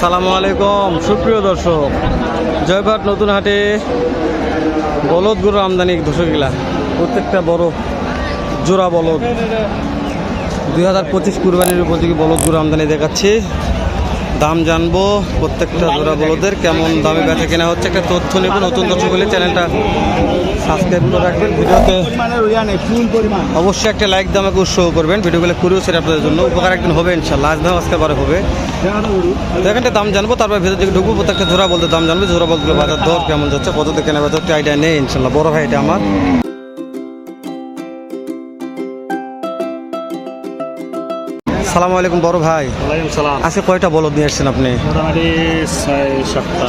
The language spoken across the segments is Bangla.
সালামু আলাইকুম। সুপ্রিয় দর্শক জয়পাট নতুন হাটে বলদ গরু আমদানি দর্শকগুলা প্রত্যেকটা বড় জোড়া বলদ। দুই হাজার পঁচিশ কুরবানির উপযোগী বলদ গরু আমদানি দেখাচ্ছি। দাম জানব প্রত্যেকটা জোড়া বলদের কেমন দামে বেচা কেনা হচ্ছে। একটা তথ্য নেব, নতুন দর্শক হলে চ্যানেলটা সাবস্ক্রাইব করে রাখবেন। ভিডিওতে অবশ্যই একটা লাইক দিয়ে আমাকে উৎসাহ করবেন। ভিডিওগুলো করেও সেটা আপনাদের জন্য। উপকার একদিন হবে ইনশাল্লাহ। আজ না আজকে পরে হবে। এখানটা দাম জানব, তারপর ভেতর দিকে ঢুকবো। প্রত্যেকটা জোড়া বলতে দাম জানব, জোড়া বলতে বাজার দর কেমন যাচ্ছে, কত থেকে কেনা বাজার আইডিয়া নেই ইনশাল্লাহ। বড় ভাই এটা আমার। সালামু আলাইকুম বড় ভাই। সালাম। আজকে কয়টা বলদ নিয়ে আসছেন আপনি?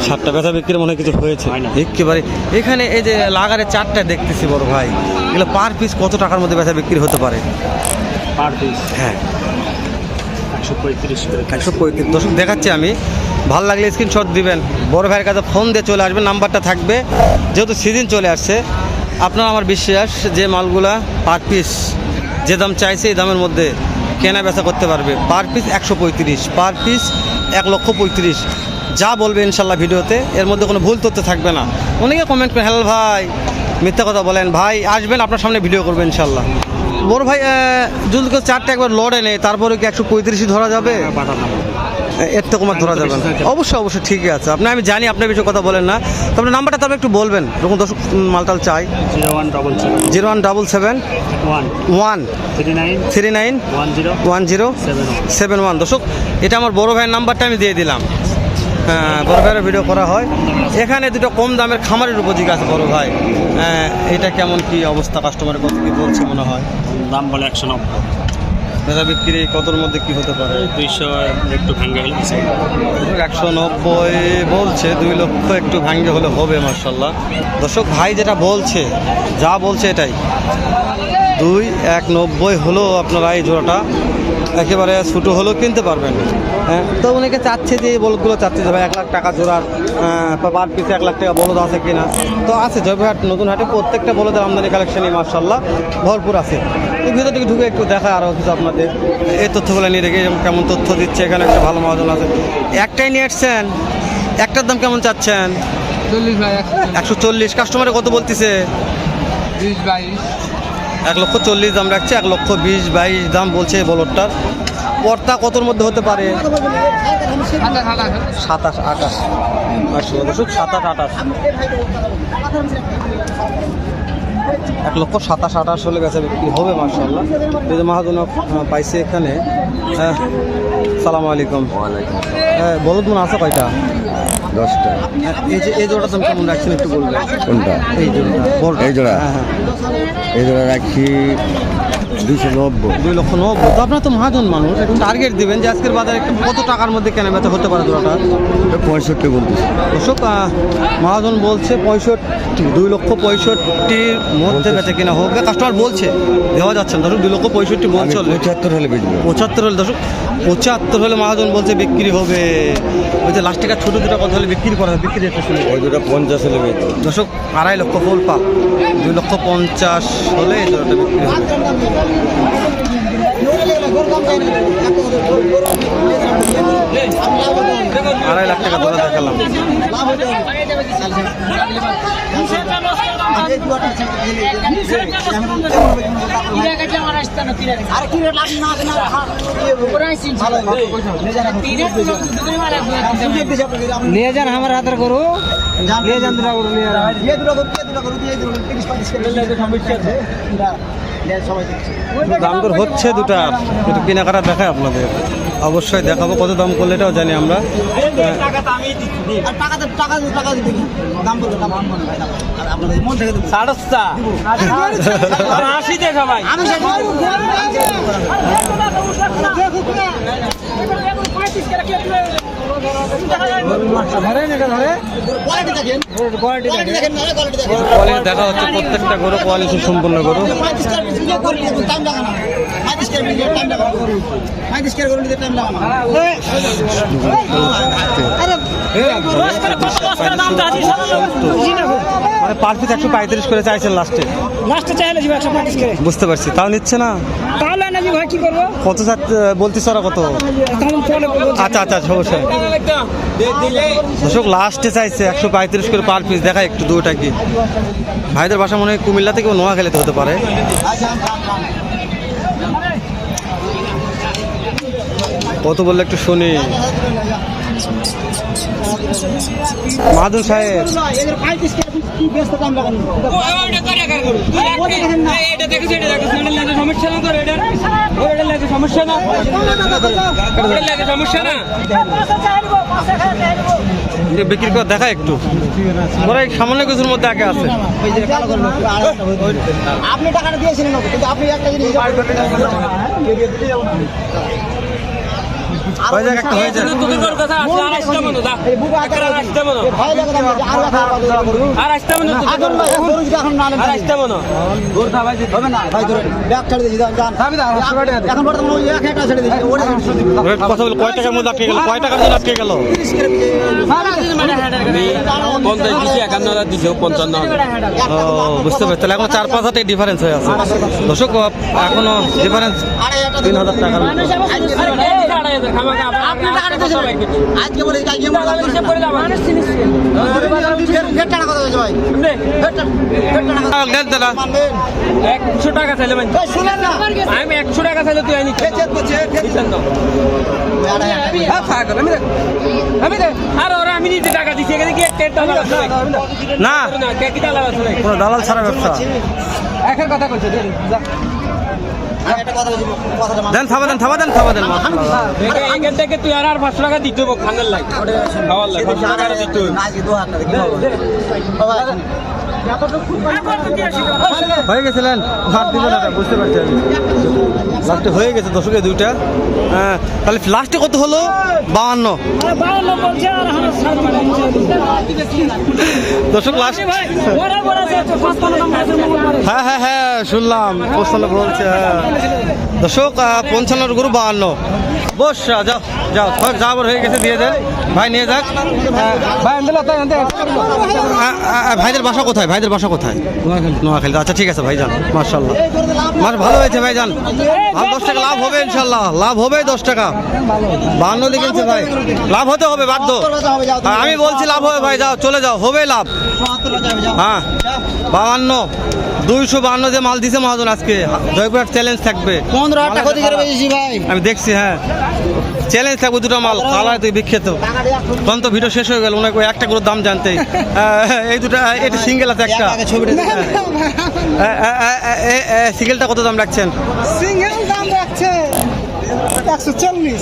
সাতটা। ব্যথা বিক্রির মনে কিছু হয়েছে? হয় একেবারে। এখানে এই যে লাগারে চারটা দেখতেছি বড় ভাই। এগুলো পার পিস কত টাকার মধ্যে ব্যথা বিক্রি হতে পারে? পার পিস হ্যাঁ। একশো পঁয়ত্রিশ একশো পঁয়ত্রিশ। দর্শক দেখাচ্ছি আমি। ভালো লাগলে স্ক্রিনশট দিবেন। বড় ভাইয়ের কাছে ফোন দিয়ে চলে আসবেন নাম্বারটা থাকবে। যেহেতু সিজন চলে আসছে আপনার আমার বিশ্বাস যে মালগুলা পার পিস যে দাম চাইছে এই দামের মধ্যে কেনা বেচা করতে পারবে। পার পিস একশো পঁয়ত্রিশ, পার পিস এক লক্ষ পঁয়ত্রিশ। যা বলবে ইনশাল্লাহ ভিডিওতে, এর মধ্যে কোনো ভুল তথ্য থাকবে না। অনেকে কমেন্ট করেন হ্যালো ভাই, মিথ্যা কথা বলেন। ভাই, আসবেন, আপনার সামনে ভিডিও করবেন ইনশাল্লাহ। বড় ভাই যদি চারটে একবার লড়ে নেই তারপরে কি একশো পঁয়ত্রিশই ধরা যাবে? এর তো কমার ধরা যাবে না। অবশ্যই অবশ্যই ঠিকই আছে। আপনি আমি জানি আপনার বিষয়ে কথা বলেন না। তবে নাম্বারটা তবে একটু বলবেন যখন দর্শক মালটাল চাই। Zero one double seven. Zero one double seven. One. One. Three nine. Three nine. One zero. One zero. Seven one. দর্শক এটা আমার বড় ভাইয়ের নাম্বারটা আমি দিয়ে দিলাম। হ্যাঁ বড় ভাইয়ের ভিডিও করা হয়। এখানে দুটো কম দামের খামারের উপযোগী আছে বড় ভাই। হ্যাঁ, এটা কেমন কি অবস্থা কাস্টমারের কত কি বলছে মনে হয়? দাম বলে একশো নব্বই। বেচা বিক্রি কতর মধ্যে কি হতে পারে? দুইশো একটু ভাঙ্গে হলে একশো নব্বই বলছে দুই লক্ষ একটু ভাঙ্গে হলে হবে মার্শাল্লাহ দর্শক ভাই যেটা বলছে যা বলছে এটাই। দুই এক নব্বই হলো আপনারা এই জোড়াটা। একেবারে ছোটো হলেও কিনতে পারবেন। হ্যাঁ তো অনেকে চাচ্ছে যে এই বলদগুলো চাচ্ছে যে ভাই এক লাখ টাকা জোড়ার পার পিসে এক লাখ টাকা বলদ আছে কিনা। তো আছে জয়পুরহাট নতুন হাটে প্রত্যেকটা বলদের আমদানি কালেকশনই মার্শাল্লাহ ভরপুর আছে। তো ভিতর থেকে ঢুকে একটু দেখা আরও কিছু আপনাদের। এই তথ্যগুলো নিয়ে রেখে কেমন তথ্য দিচ্ছে এখানে একটা ভালো মহাজন আছে। একটাই নিয়ে এসছেন একটার দাম কেমন চাচ্ছেন? চল্লিশ ভাই একশো। চল্লিশ কাস্টমারে কত বলতেছে? এক লক্ষ চল্লিশ দাম রাখছে এক লক্ষ বিশ বাইশ দাম বলছে বলরটার পর্তা কতর মধ্যে হতে পারে? সাতাশ আঠাশ। সাতাশ আঠাশ। এক লক্ষ সাতাশ আঠাশ হলে গেছে বিক্রি হবে মার্শাল্লাহ এই যে মাহাজন পাইছে এখানে। হ্যাঁ সালাম আলাইকুম। হ্যাঁ বলদ মনে আছে কয়টা? দশটা এই যে এই জোড়া দাম কেমন রাখছেন একটু বলবেন কোনটা এই বড়টা। এই জোড়া? হ্যাঁ হ্যাঁ এই জোড়া রাখছি দুশো নব্বই দুই লক্ষ নব্বই। তো আপনার তো মহাজন মানুষ একটু টার্গেট দিবেন যে আজকের বাজারে কত টাকার মধ্যে কেনা বেচা হতে পারে জোড়াটা পঁয়ষট্টি বলতেছি। দর্শক মহাজন বলছে পঁয়ষট্টি দুই লক্ষ পঁয়ষট্টির মধ্যে বেচা কিনা হবে কাস্টমার বলছে দেওয়া যাচ্ছে না। দর্শক দুই লক্ষ পঁয়ষট্টি বলছে পঁচাত্তর হলে বেচবো। পঁচাত্তর হলে দর্শক পঁচাত্তর হলে মহাজন বলছে বিক্রি হবে। ওই যে লাস্ট টাকা ছোটো দুটো কথা হলে বিক্রি করা হবে বিক্রি একটা শুনে। ওই দুটা পঞ্চাশ হলে বেচবো। দর্শক আড়াই লক্ষ ফুল পাল দুই লক্ষ পঞ্চাশ হলে এই জোড়াটা বিক্রি হবে। আড়াই লাখ টাকা ধরে দেখালাম। নিয়ে যান আমার হাতের করু নিয়ে যান দুটা করু নিয়ে যান। দাম দর হচ্ছে দুটার একটু কেনাকাটা দেখায় আপনাদের অবশ্যই দেখাবো কত দাম করলে এটাও জানি আমরা ধরে কোয়ালিটি দেখা হচ্ছে প্রত্যেকটা গরু কোয়ালিটি সম্পূর্ণ গরু মানে মানে পার পিস একশো পঁয়ত্রিশ করে চাইছেন লাস্টে। লাস্টে চাইলে একশো পঁচিশ করে। বুঝতে পারছি। তাও নিচ্ছে না? তাহলে না ভাই কি করব? কত বলতিস ওরা কত। আচ্ছা আচ্ছা আচ্ছা অবশ্যই। দর্শক লাস্টে চাইছে একশো পঁয়ত্রিশ করে পার পিস দেখা একটু দুটা কি। ভাইদের বাসা মনে হয় কুমিল্লা থেকে নোয়া খেলেতে হতে পারে। কত বললে একটু শুনি। মাহাদুর সাহেব। এদের পঁয়ত্রিশ করে কি ব্যস্ত দাম লাগানো যে বিক্রি করে দেখা একটু। ওরা এই সামান্য কিছুর মধ্যে আগে আছে। আপনি টাকাটা দিয়েছিলেন কিন্তু আপনি একটা জিনিস কয় টাকার মধ্যে আটকে গেল কয় টাকার জন্য আটকে গেল পঞ্চাশ দিছি একান্ন হাজার দিছে পঞ্চান্ন বুঝতে পারছি তাহলে এখন চার পাঁচ হাজার ডিফারেন্স হয়ে আছে দর্শক এখনও ডিফারেন্স তিন হাজার টাকার আজকে বলে কালকে মানবেন? একশো টাকা চাইলে। আমি একশো টাকা চাইলে তুই আনি করছি, আছে না। দালাল ছাড়া ব্যবসা। আমি কথা মান- দেন থাবা দেন থাবা দেন থাবা দেন। এখান- থেকে তুই আর আর পাঁচশো টাকা দিতে হবে খানের লাই। খাওয়ার লাই পাঁচশো টাকা দিতে হয়ে গেছিলেন। ভাত দিবেন বুঝতে পারছি আমি। লাস্টে হয়ে গেছে দশকে দুইটা। হ্যাঁ তাহলে লাস্টে কত হলো? বাহান্ন দশক লাস্ট হ্যাঁ হ্যাঁ হ্যাঁ শুনলাম। পঞ্চান্ন বলছে হ্যাঁ। দশক পঞ্চান্নর গুরু বাহান্ন বস যাও যাও থাক যা আবার হয়ে গেছে দিয়ে দেন। ভাই নিয়ে যাক। ভাইদের বাসা কোথায়? ভাইদের বাসা কোথায়? নোয়াখালী। আচ্ছা ঠিক আছে ভাই যান। মার্শাল্লাহ মাস ভালো হয়েছে ভাই যান। আর দশ টাকা লাভ হবে ইনশাল্লাহ লাভ হবে দশ টাকা। বাহান্ন লিখেছে ভাই। লাভ হতে হবে বাধ্য। হ্যাঁ, আমি বলছি লাভ হবে ভাই যাও চলে যাও। হবে লাভ। হ্যাঁ বাহান্ন দুইশো বাহান্ন যে মাল দিছে মহাজন আজকে। জয়পুরহাট চ্যালেঞ্জ থাকবে। পনেরো হাজার টাকা ক্ষতি বেশি ভাই। আমি দেখছি হ্যাঁ। চ্যালেঞ্জ থাকবে দুটো মাল। কালায় তুই বিখ্যাত। তখন তো ভিডিও শেষ হয়ে গেল ওনাকে একটা করে দাম জানতে এই দুটো এটা সিঙ্গেল আছে একটা। সিঙ্গেলটা কত দাম রাখছেন? সিঙ্গেল দাম রাখছে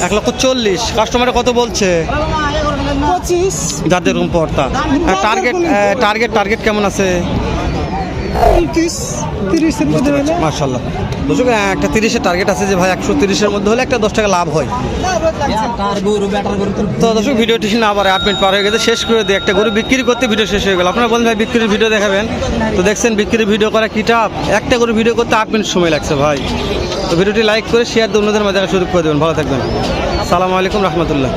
এক লক্ষ চল্লিশ। কাস্টমারে কত বলছে? যাদের রুম পড়তা টার্গেট টার্গেট টার্গেট কেমন আছে? একটা তিরিশের টার্গেট আছে যে ভাই একশো তিরিশের মধ্যে হলে একটা দশ টাকা লাভ হয়। তো দর্শক, ভিডিওটি না আবার আট মিনিট পার হয়ে গেছে। শেষ করে দিই, একটা গরু বিক্রি করতে ভিডিও শেষ হয়ে গেল। আপনারা বলেন ভাই, বিক্রির ভিডিও দেখাবেন? তো দেখছেন, বিক্রির ভিডিও করা কি টাপ একটা গরু ভিডিও করতে আট মিনিট সময় লাগছে ভাই। তো ভিডিওটি লাইক করে শেয়ার দিয়ে অন্যদের মাঝে সুযোগ করে দেবেন। ভালো থাকবেন। সালামু আলাইকুম, রহমতুল্লাহ।